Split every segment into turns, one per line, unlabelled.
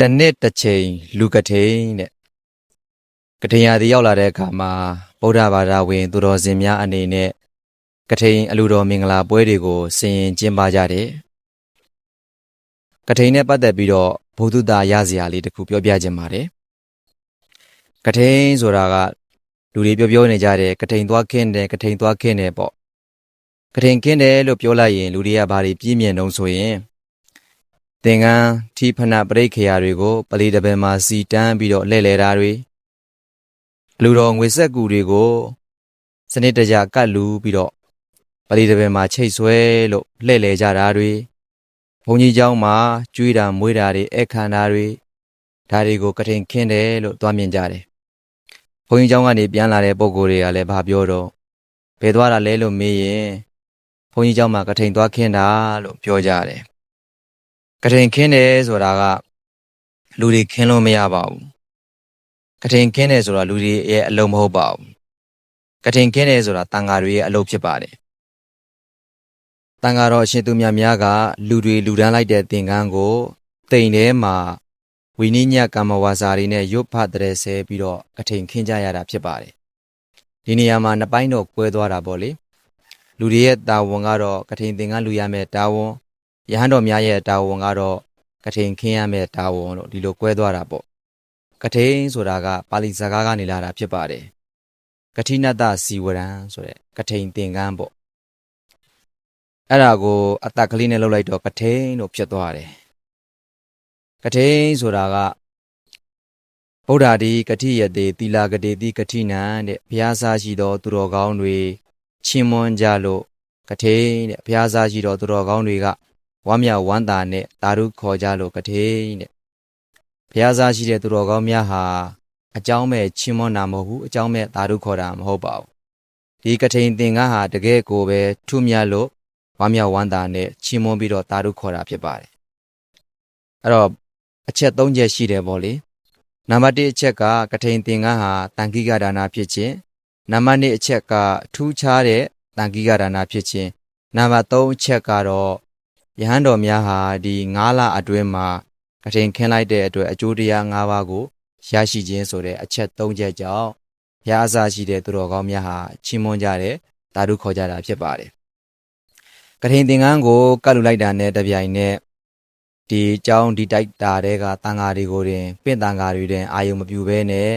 တနှစ်တစ်ချိန်လူကထိန်တဲ့ကထိန်ရာဒီရောက်လာတဲ့အခါမှာဗုဒ္ဓဘာသာဝင် သူတော်စင်များအနေနဲ့ကထိန်အလူတော်မင်္ဂလာပွဲတွေကိုဆင်ရင်ကျင်းပကြတယ်ကထိန်နဲ့ပတ်သက်ပြီးတော့ဘုဒ္ဓတာရစရာလေးတစ်ခုပြောပြခြင်းပါတယ်ကထိန်ဆိုတာကလူတွေပြောပြောနေကြတယ်ကထိန်သွားခင်းတယ်ကထိန်သွားခင်းတယ်ပေါ့ ကထိန်ခင်းတယ်လို့ပြောလိုက်ရင်လူတွေကဘာတွေပြည့်မြင်တုံးဆိုရင် သင်္ကန်းထီဖနပရိတ်ခရာတွေကိုပလီတပင်မှာစီတန်းပြီးတော့လှည့်လည်တာတွေလူတော်ငွေဆက်ကူတွေကိုစနစ်တကျကတ်လူပြီးတော့ပလီတပင်မှာချိတ်ဆွဲလို့လှည့်လည်ကြတာတွေဘုန်းကြီးเจ้าမှာကျွေးတာမွေးတာတွေအခမ်းတာတွေဒါတွေကိုကထိန်ခင်းတယ်လို့သွားမြင်ကြတယ်ဘုန်းကြီးเจ้าကနေပြန်လာတဲ့ပုံကိုယ်တွေကလည်းဘာပြောတော့ဘယ်သွားတာလဲလို့မေးရင်ဘု န်းကြီးเจ้าမှာကထိန်သွားခင်းတာလို့ပြောကြတယ် ကထိန်ခင်းတယ်ဆိုတာကလူတွေခင်းလို့မရပါဘူးကထိန်ခင်းတယ်ဆိုတာလူတွေရဲ့အလုံးမဟုတ်ပါဘူးကထိန်ခင်းတယ်ဆိုတာတန်ဃာတွေရဲ့အလုပ်ဖြစ်ပါတယ်တန်ဃာတော်အရှင်သူမြတ်များကလူတွေလူဒန်းလိုက်တဲ့သင်္ကန်းကိုတိမ်ထဲမှာဝိနည်းညကမ္မဝါစာတွေနဲ့ရွတ်ဖတ်တဲ့ဆဲပြီးတော့ကထိန်ခင်းကြရတာဖြစ်ပါတယ်ဒီနေရာမှာနှစ်ပိုင်းတော့ကွဲသွားတာပေါ့လေ လူတွေရဲ့တာဝန်ကတော့ကထိန်သင်္ကန်းလူရမယ်တာဝန်ရဟန်းတော်များရဲ့တာဝန်ကတော့ကထိန်ခင်းရမယ့်တာဝန်လို့ဒီလို꿰သွားတာပေါ့ကထိန်ဆိုတာကပါဠိစကားကနေလာတာဖြစ်ပါတယ်ကထိနတ္တစီဝရံဆိုတဲ့ကထိန်သင်္ကန်းပေါ့အဲ့ဒါကိုအတက်ကလေးနဲ့လှုပ်လိုက်တော့ကထိန်လို့ဖြစ်သွားတယ်ကထိန်ဆိုတာကဗုဒ္ဓဒီကတိယတေသီလာကတိတိကတိနံတဲ့ဘုရားစားရှိသော သူတော်ကောင်းတွေ ချီးမွမ်းကြလို့ကထိန်တဲ့ဘုရားစားရှိသောသူတော်ကောင်းတွေကဝမ်းမြောက်ဝမ်းသာနဲ့တာရုခေါ်ကြလို့ကတိတဲ့ဘုရားစားရှိတဲ့သူတော်ကောင်းများဟာအကြောင်းမဲ့ချီးမွမ်းတာမဟုတ်ဘူးအကြောင်းမဲ့တာရုခေါ်တာမဟုတ်ပါဘူးဒီကထိန်သင်္ကန်းဟာတကယ်ကိုပဲထူးမြတ်လို့ဝမ်းမြောက်ဝမ်းသာနဲ့ချီးမွမ်းပြီးတော့တာရုခေါ်တာဖြစ်ပါတယ်အဲ့တော့အချက်၃ချက်ရှိတယ်ပေါ့လေနံပါတ်၁အချက်ကကထိန်သင်္ကန်းဟာတန်ခိကဒါနာဖြစ်ခြင်း နံပါတ်1အချက်ကထူးခြားတဲ့တန်ခိကဒါနဖြစ်ခြင်းနံပါတ်3အချက်ကတော့ယဟန်တော်များဟာဒီ9လအတွင်းမှာကထိန်ခင်းလိုက်တဲ့အတွက်အကျိုးတရား9ပါးကိုရရှိခြင်းဆိုတဲ့အချက်3ချက်ကြောင့်ရအစာရှိတဲ့သူတော်ကောင်းများဟာချီးမွမ်းကြတယ်တာဓုခေါ်ကြတာဖြစ်ပါတယ်ကထိန်သင်္ကန်းကိုကတ်လူလိုက်တာနဲ့တပြိုင်နက်ဒီအကြောင်းဒီတိုက်တာတွေကတန်ဃာတွေကိုတင်ပင့်တန်ဃာတွေတင်အာယုံမပြူဘဲနဲ့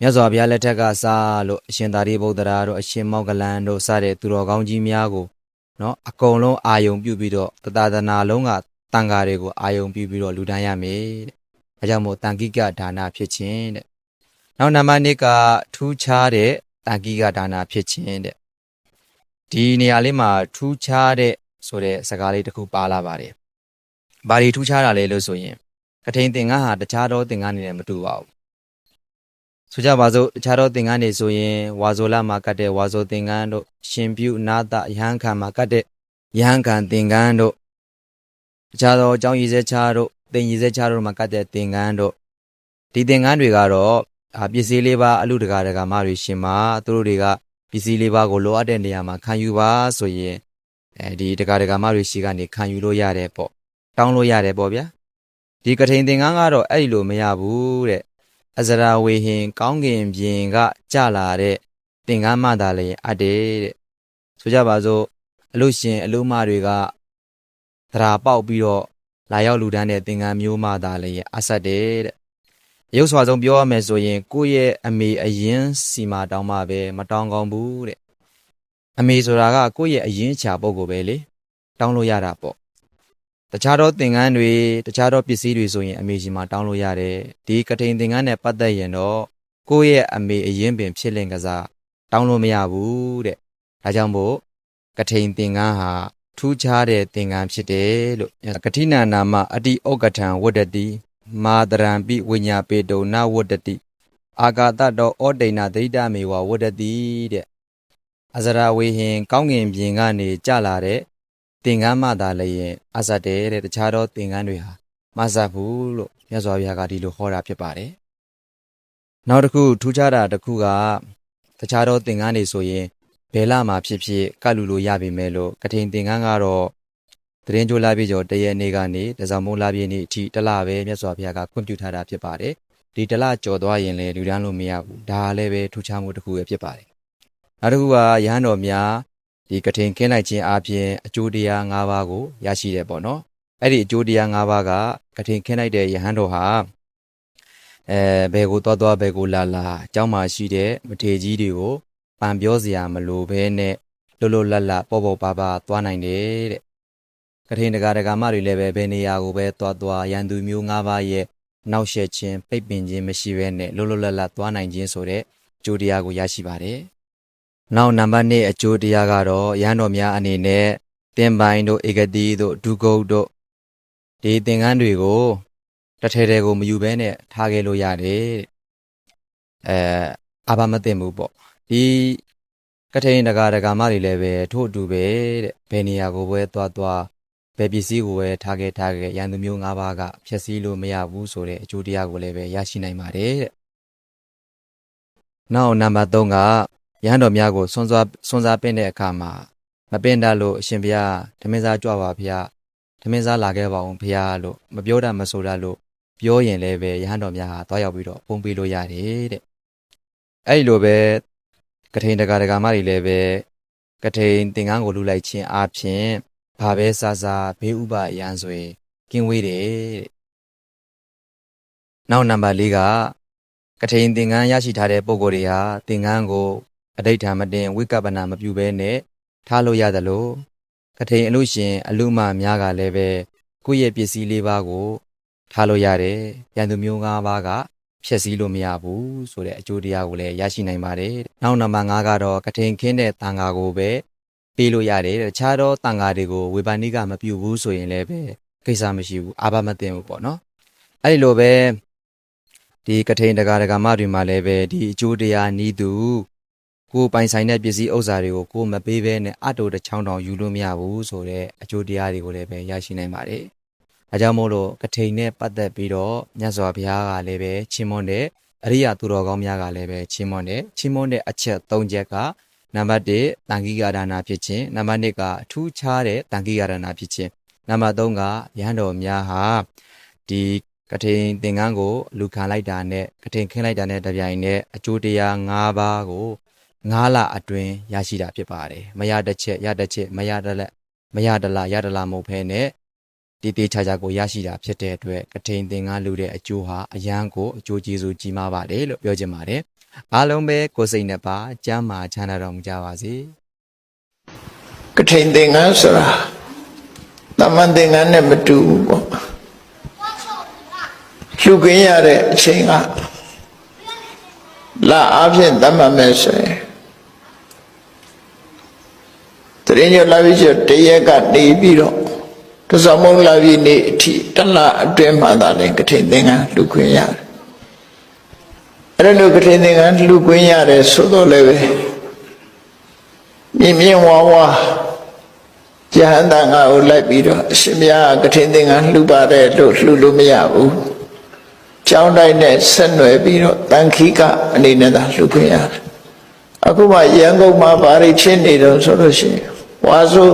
မြတ်စွာဘုရားလက်ထက်ကစားလို့အရှင်သာရိပုတ္တရာတို့အရှင်မောဂလန်တို့စတဲ့သူတော်ကောင်းကြီးများကိုနော်အကုန်လုံးအာယုံပြုပြီးတော့တသာသနာလုံးကတန်ဃာတွေကိုအာယုံပြုပြီးတော့လူတန်းရမယ်တဲ့။အဲကြောင့်မို့တန်ကိကဒါနာဖြစ်ခြင်းတဲ့။နောက်နံပါတ်2ကထူးခြားတဲ့တန်ကိကဒါနာဖြစ်ခြင်းတဲ့။ဒီနေရာလေးမှာထူးခြားတဲ့ဆိုတဲ့စကားလေးတစ်ခုပါလာပါတယ်။ဘာတွေထူးခြားတာလဲလို့ဆိုရင်ကထိန်သင်္ကန်းဟာတခြားသောသင်္ကန်းတွေနဲ့မတူပါဘူး။ ဆိုကြပါစို့တခြားသောသင်္ကန်းတွေဆိုရင်ဝါဇောလမှာကတ်တဲ့ဝါဇောသင်္ကန်းတို့ရှင်ပြုနာတယဟန်ခံမှာကတ်တဲ့ယဟန်ခံသင်္ကန်းတို့တခြားသောအကြောင်းရည်စဲချားတို့သင်ရည်စဲချားတို့မှာကတ်တဲ့သင်္ကန်းတို့ဒီသင်္ကန်းတွေကတော့အာပစ္စည်းလေးပါအလူတကာတကာမတွေရှင်မှာသူတို့တွေကပစ္စည်းလေးပါကိုလိုအပ်တဲ့နေရာမှာခံယူပါဆိုရင်အဲဒီတကာတကာမတွေရှိကနေခံယူလို့ရတယ်ပေါ့တောင်းလို့ရတယ်ပေါ့ဗျာဒီကထိန်သင်္ကန်းကတော့အဲ့ဒီလိုမရဘူးတဲ့ အဇရာဝေဟင် ကောင်းကင်ပြင်ကကြလာတဲ့သင်္ကန်းမှသာလည်းအပ်တယ်တဲ့ဆိုကြပါစို့အလို့ရှင်အလို့မတွေကသရာပေါက်ပြီးတော့လာရောက်လူတန်းတဲ့သင်္ကန်းမျိုးမှသာလည်းအဆက်တယ်တဲ့ရုပ်စွာဆုံးပြောရမယ်ဆိုရင် ကိုယ့်ရဲ့အမေအရင်စီမာတောင်းမှပဲမတောင်းကောင်းဘူးတဲ့အမေဆိုတာကကိုယ့်ရဲ့အရင်ချာပုဂ္ဂိုလ်ပဲလေတောင်းလို့ရတာပေါ့ တခြားသောသင်္ကန်းတွေတခြားသောပစ္စည်းတွေဆိုရင်အမေကြီးမှာတောင်းလို့ရတယ်ဒီကထိန်သင်္ကန်းနဲ့ပတ်သက်ရင်တော့ကိုယ့်ရဲ့အမေအရင်ပင်ဖြစ်လင်ကစားတောင်းလို့မရဘူးတဲ့ဒါကြောင့်မို့ကထိန်သင်္ကန်းဟာထူးခြားတဲ့သင်္ကန်းဖြစ်တယ်လို့ကတိနာနာမအတိဩကထံဝတ္တတိမာတရံပိဝိညာပေတုံနဝတ္တတိအာဂတတောဩတိဏဒိဋ္ဌမေဝဝတ္တတိတဲ့ အဇရာဝေဟင် ကောင်းကင်ပြင်ကနေကြလာတဲ့ သင်္ကန်းမှသာလည်းအစတဲ့တဲ့တခြားသောသင်္ကန်းတွေဟာမဆတ်ဘူးလို့မြတ်စွာဘုရားကဒီလိုဟောတာဖြစ်ပါတယ်နောက်တစ်ခုထူးခြားတာတစ်ခုကတခြားသောသင်္ကန်းတွေဆိုရင်ဘယ်လမှာဖြစ်ဖြစ်ကတ်လူလို့ရပြီမဲ့လို့ကထိန်သင်္ကန်းကတော့တရင်ကြိုးလာပြီးကျော်တရက်နေ့ကနေတစောင်းမုံလာပြည့်နေ့အထိတစ်လပဲမြတ်စွာဘုရားကခွင့်ပြုထားတာဖြစ်ပါတယ်ဒီတစ်လကြော်သွားရင်လည်းလူဒန်းလို့မရဘူးဒါလည်းပဲထူးခြားမှုတစ်ခုပဲဖြစ်ပါတယ်နောက်တစ်ခုကရဟန်းတော်များ ဒီကထိန်ခင်းလိုက်ခြင်းအပြင်အကျိုးတရား၅ပါးကိုရရှိတယ်ပေါ့နော်အဲ့ဒီအကျိုးတရား၅ပါးကကထိန်ခင်းလိုက်တဲ့ယဟန်တော်ဟာအဲဘယ်ကိုသွားသွားဘယ်ကိုလာလာအเจ้าမှာရှိတဲ့မထေကြီးတွေကိုပန်ပြောစရာမလိုဘဲနဲ့လွတ်လွတ်လပ်လပ်ပေါ့ပေါ့ပါပါသွားနိုင်တယ်တဲ့ကထိန်တကာတကာမတွေလည်းပဲဘယ်နေရာကိုပဲသွားသွားရန်သူမျိုး၅ပါးရဲ့နောက်ဆက်ခြင်းပိတ်ပင်ခြင်းမရှိဘဲနဲ့လွတ်လွတ်လပ်လပ်သွားနိုင်ခြင်းဆိုတဲ့အကျိုးတရားကိုရရှိပါတယ် နောက်နံပါတ်2အကျိုးတရားကတော့ရဟန်းတော်များအနေနဲ့တင်ပိုင်းတို့ဧကတိတို့ဒုက္ကုတ်တို့ဒီသင်္ကန်းတွေကိုတစ်ထဲထဲကိုမယူဘဲနဲ့ထားခဲ့လို့ရတယ်တဲ့အဲအာဘမသိမ့်ဘူးပေါ့ဒီကထိန်တကာတကာမတွေလည်းပဲထို့အတူပဲတဲ့ဘယ်နေရာကိုပဲသွားသွားဘယ်ပစ္စည်းကိုပဲထားခဲ့ထားခဲ့ရန်သူမျိုး၅ပါးကဖျက်ဆီးလို့မရဘူးဆိုတဲ့အကျိုးတရားကိုလည်းပဲရရှိနိုင်ပါတယ်တဲ့နောက်နံပါတ်3က ရဟန်းတော်များကိုစွန့်စားစွန့်စားပင့်တဲ့အခါမှာမပင့်တတ်လို့အရှင်ဘုရားဓမင်းစားကြွပါဘုရားဓမင်းစားလာခဲ့ပါအောင်ဘုရားလို့မပြောတတ်မဆိုတတ်လို့ပြောရင်လည်းပဲရဟန်းတော်များဟာတွားရောက်ပြီးတော့ပုံပေးလို့ရတယ်တဲ့အဲ့ဒီလိုပဲကထိန်တကာတကာမတွေလည်းပဲကထိန်သင်္ကန်းကိုလူလိုက်ခြင်းအပြင်ဘာပဲစားစားဘေးဥပအရန်ဆိုရင်ကင်းဝေးတယ်တဲ့နောက်နံပါတ်၄ကကထိန်သင်္ကန်းရရှိထားတဲ့ပုံကိုယ်တွေဟာသင်္ကန်းကို အဋိဋ္ဌာမတင်ဝိကပ္ပနာမပြုဘဲနဲ့ထားလို့ရတယ်လို့ကထိန်အလို့ရှင်အလူမများကလည်းပဲကိုယ့်ရဲ့ပစ္စည်းလေးပါးကို ထားလို့ရတယ်။ရန်သူမျိုး၅ပါးကဖြည့်ဆည်းလို့မရဘူးဆိုတဲ့အကျိုးတရားကိုလည်းရရှိနိုင်ပါတယ်။နောက်နံပါတ်5ကတော့ကထိန်ခင်းတဲ့တန်ဃာကိုပဲပေးလို့ရတယ်။တခြားသောတန်ဃာတွေကိုဝေဘာနိကမပြုဘူးဆိုရင်လည်းပဲကိစ္စမရှိဘူးအာဘမတင်ဘူးပေါ့နော်။အဲဒီလိုပဲဒီကထိန်တကာတကာမတွေမှာလည်းပဲဒီအကျိုးတရားနီးသူ ကိုယ်ပိုင်ဆိုင်တဲ့ပစ္စည်းဥစ္စာတွေကိုကိုယ်မပေးဘဲနဲ့အတူတချောင်းတောင်ယူလို့မရဘူးဆိုတဲ့အကျိုးတရားတွေကိုလည်းပဲရရှိနိုင်ပါတယ်။အဲကြောင့်မို့လို့ကထိန်နဲ့ပတ်သက်ပြီးတော့မြတ်စွာဘုရားကလည်းပဲချင်းမွန်းတဲ့အရိယာသူတော်ကောင်းများကလည်းပဲချင်းမွန်းတဲ့ချင်းမွန်းတဲ့အချက်၃ချက်ကနံပါတ်1တန်ခိကာဒါနာဖြစ်ခြင်းနံပါတ်2ကအထူးခြားတဲ့တန်ခိကာဒါနာဖြစ်ခြင်းနံပါတ်3ကရဟန်းတော်များဟာဒီကထိန်သင်္ကန်းကိုလူခံလိုက်တာနဲ့ကထိန်ခင်းလိုက်တာနဲ့တပြိုင်နက်အကျိုးတရား၅ပါးကို ၅လအတွင်းရရှိတာဖြစ်ပါတယ်မရတစ်ချက်ရတစ်ချက်မရတလက်မရတလားရတလားမဟုတ်ဖဲနဲ့တီတီချာချာကိုရရှိတာဖြစ်တဲ့အတွက်ကထိန်သင်္ကန်းလူတဲ့အကျိုးဟာအရန်ကိုအကျိုးကျေးဇူးကြီးမားပါတယ်လို့ပြောချင်ပါတယ်အားလုံးပဲကိုယ်စိတ်နဲ့ပါကျမ်းမာချမ်းသာတော်မူကြပါစေ
ကထိန်သင်္ကန်းဆိုတာတမန်သင်္ကန်းနဲ့မတူဘူးပေါ့လှူခင်းရတဲ့အချိန်ကလာအဖြစ်တတ်မှတ်မယ်ဆိုရင် တရင်ကျော်လာပြီးကျော်တရက်ကနေပြီးတော့တစောင်းမုံလာပြီးနေအထိတလအတွင်းမှသာလည်းကထိန်သင်္ကန်းလှူခွင့်ရတယ်အဲ့လိုကထိန်သင်္ကန်းလှူခွင့်ရတယ်ဆိုတော့လည်းပဲမြင်မြင်ဝါဝါယဟန်တန်ကကိုလိုက်ပြီးတော့အရှင်မြတ်ကထိန်သင်္ကန်းလှူပါတယ်လို့လှူလို့မရဘူးကျောင်းတိုင်းနဲ့ဆက်နွယ်ပြီးတော့တန်ခိကအနေနဲ့သာလှူခွင့်ရတယ်အခုမှရန်ကုန်မှာဘာတွေဖြစ်နေတော့ဆိုလို့ရှိရင် ဝါဆို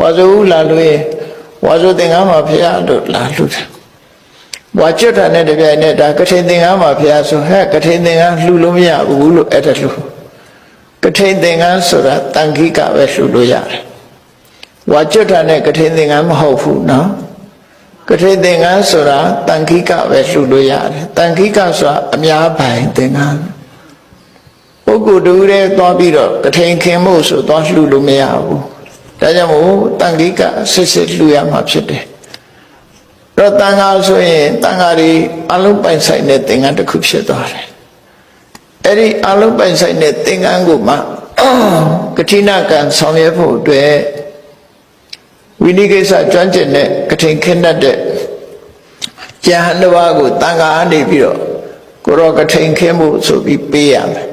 ဝါဆိုဦးလာလို့ရင်ဝါဆိုသင်္ကန်းမှာဖရာလို့လာလှူတယ်ဝါကျွတ်တာနဲ့တပြိုင်နက်ဒါကထိန်သင်္ကန်းမှာဖရာဆိုဟဲ့ကထိန်သင်္ကန်းလှူလို့မရဘူးလို့အဲ့ဒါလှူကထိန်သင်္ကန်းဆိုတာတန်ခိကပဲလှူလို့ရတယ်ဝါကျွတ်တာနဲ့ကထိန်သင်္ကန်းမဟုတ်ဘူးနော်ကထိန်သင်္ကန်းဆိုတာတန်ခိကပဲလှူလို့ရတယ်တန်ခိကဆိုတာအများပိုင်သင်္ကန်းပုဂ္ဂိုလ်တူတဲ့သွားပြီးတော့ကထိန်ခင်ဖို့ဆိုသွားလှူလို့မရဘူး ဒါကြောင့်မို့တန်ခိကစစ်စစ်လှူရမှာဖြစ်တယ်တော့တန်ခါဆိုရင်တန်ခါတွေအလုံးပိုင်ဆိုင်တဲ့သင်္ကန်းတစ်ခုဖြစ်သွားတယ်အဲ့ဒီအလုံးပိုင်ဆိုင်တဲ့သင်္ကန်းကိုမှကတိနာကံဆောင်ရွက်ဖို့အတွက်ဝိနိကိစ္စကျွမ်းကျင်တဲ့ကထိန်ခင်းတတ်တဲ့ယဟန်တစ်ပါးကိုတန်ခါအနေပြီးတော့ကိုရောကထိန်ခင်းဖို့ဆိုပြီးပေးရမယ်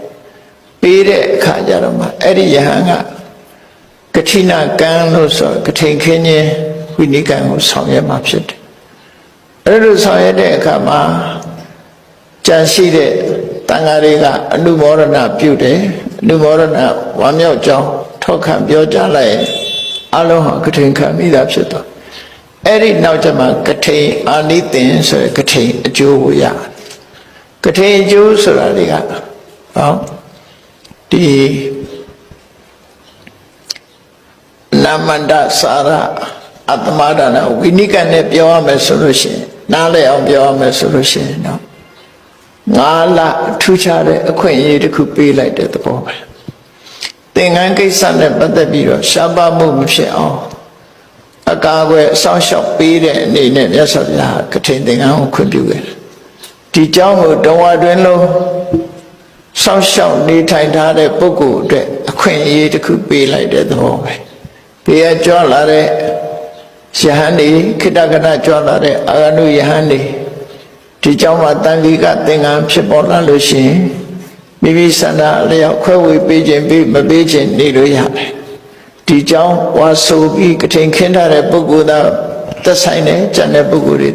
ပေးတဲ့အခါကျတော့မှအဲ့ဒီယဟန်က ကတိနာကံလို့ဆိုကထိန်ခင်းခြင်းဝိနိကံကိုဆောင်ရွက်မှာဖြစ်တယ်အဲ့လိုဆောင်ရွက်တဲ့အခါမှာကြံရှိတဲ့တန်ဃာတွေကအနုမောဒနာပြုတယ်လူမောရဏဝမ်းမြောက်ကြောင်းထောက်ခံပြောကြားလိုက်ရင်အလုံးဟာကထိန်ခံမိတာဖြစ်သွားအဲ့ဒီနောက်ကျမှကထိန်အာနိသင်ဆိုရယ်ကထိန်အကျိုးကိုရတယ်ကထိန်အကျိုးဆိုတာတွေကဟောဒီ နာမန္တစာရအတ္တမဒါနဝိနိကနဲ့ပြောရမယ်ဆိုလို့ရှိရင်နားလည်အောင်ပြောရမယ်ဆိုလို့ရှိရင်တော့ငါးလထူးခြားတဲ့အခွင့်အရေးတစ်ခုပေးလိုက်တဲ့သဘောပဲသင်္ကန်းကိစ္စနဲ့ပတ်သက်ပြီးတော့ရှားပါမှုမဖြစ်အောင်အကာအကွယ်အဆောင်ရှောက်ပေးတဲ့အနေနဲ့မြတ်စွာဘုရားကထိန်သင်္ကန်းကိုခွင့်ပြုခဲ့တယ်ဒီเจ้าကိုတဝါတွင်လုံးစောင့်ရှောက်နေထိုင်ထားတဲ့ပုဂ္ဂိုလ်အတွက်အခွင့်အရေးတစ်ခုပေးလိုက်တဲ့သဘောပဲ ဘေးကကြွလာတဲ့ယဟန်ဒီခိတ္တကနကြွလာတဲ့အာဂနုယဟန်ဒီဒီเจ้าမှာတန်ခိကသင်္ကန်းဖြစ်ပေါ်လာလို့ရှိရင်မိမိဆန္ဒအလျောက်ခွဲဝေပေးခြင်းပေးမပေးခြင်းနေလို့ရတယ်ဒီเจ้าဝါဆိုပြီးကထိန်ခင်းထားတဲ့ပုဂ္ဂိုလ်သားသက်ဆိုင်တဲ့ကျန်တဲ့ပုဂ္ဂိုလ်တွေ